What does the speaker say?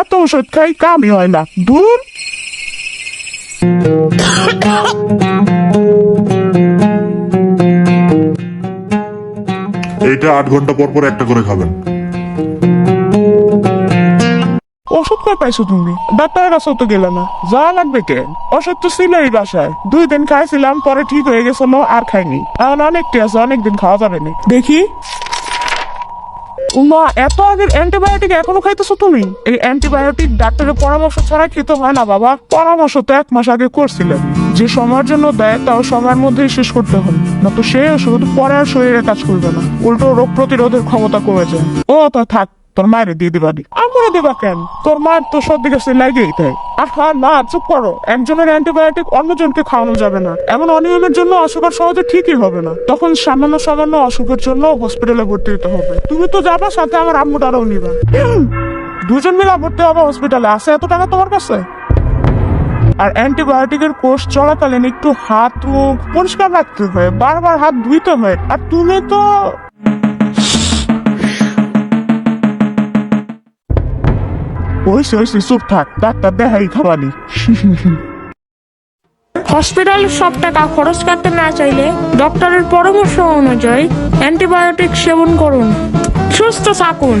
এত ওষুধ খাই কামই হয় না। দূর এইটা আট ঘণ্টা পর পর একটা করে খাবেন। ওষুধ কই পাইছো তুমি? ডাক্তারের কাছেও তো গেলে না। যা লাগবে কে? ওষুধ তো ছিল এই বাসায়। দুই দিন খাইছিলাম, পরে ঠিক হয়ে গেছিল আর খাইনি। এখন অনেকটি আছে অনেকদিন খাওয়া যাবে না। দেখি। মা এত আগের অ্যান্টিবায়োটিক এখনও খাইতেছো তুমি? এই অ্যান্টিবায়োটিক ডাক্তারের পরামর্শ ছাড়া খেতে হয় না, বাবা। পরামর্শ তো এক মাস আগে করছিলেন। যে সময়ের জন্য দেয়, তাও সময়ের মধ্যেই শেষ করতে হয়। না তো সে ওষুধ পরে আর শরীরে কাজ করবে না। উল্টো রোগ প্রতিরোধের ক্ষমতা কমে যায়। ও, তা থাক। তোর মায়ের দিয়ে দিবা আমরা দিবা কেন? তোর মায়ের তো সর্দি কাছে লাগেই তাই। আহা না, চুপ করো। একজনের অ্যান্টিবায়োটিক অন্যজনকে খাওয়ানো যাবে না। এমন অনিয়মের জন্য অসুখ আর সহজে ঠিকই হবে না। তখন সামান্য সামান্য অসুখের জন্য হসপিটালে ভর্তি হতে হবে। তুমি তো যাবা, সাথে আমার আম্মুটারও নিবা। দুজন মিলে ভর্তি হবে হসপিটালে আছে এত টাকা তোমার কাছে? আর অ্যান্টিবায়োটিকের কোর্স চলাকালীন একটু হাত, মুখ পরিষ্কার রাখতে হয়। বারবার হাত ধুইতে হয়। আর তুমি তো ওইসে ওইসে চুপ থাক, ডাক্তার দেখাই খাবানি। হসপিটালের সব টাকা খরচ করতে না চাইলে ডক্টরের পরামর্শ অনুযায়ী অ্যান্টিবায়োটিক সেবন করুন। সুস্থ থাকুন।